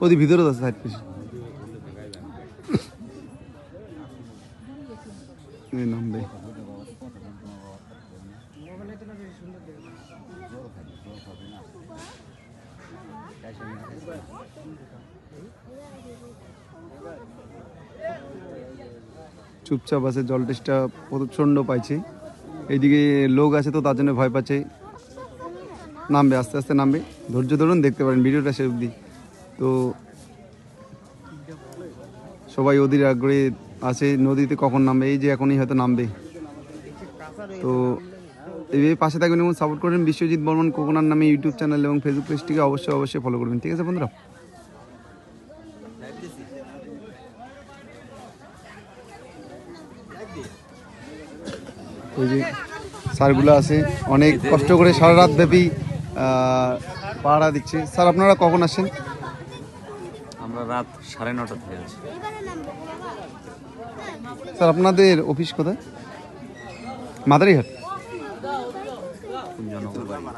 ওদি ভিতরে আছে side piece এই মোবাইলে তো না সুন্দর দেখে চুপচাপ আছে, জল টেস্টটা প্রচণ্ড পাইছে। এইদিকে লোক আছে তো, তার জন্য ভয় পাচ্ছে। নামবে, আস্তে আস্তে নামবে। ধৈর্য ধরুন, দেখতে পারেন, ভিডিওটা সে অবধি। তো সবাই ওদের আগ্রহে আছে, নদীতে কখন নামবে? এই যে এখনই হয়তো নামবে। তো পাশে থাকবেন এবং সাপোর্ট করবেন বিশ্বজিৎ বর্মন কোকোনার নামে ইউটিউব চ্যানেল এবং ফেসবুক পেজটিকে অবশ্যই অবশ্যই ফলো করবেন। ঠিক আছে বন্ধুরা? ওই যে স্যারগুলো আছে অনেক কষ্ট করে সারা রাত ব্যাপী পাহারা দিচ্ছে। স্যার আপনারা কখন আসেন আমরা রাত সাড়ে নটা থেকে আছি। স্যার আপনাদের অফিস কোথায়? মাদারিহাট। জনগণ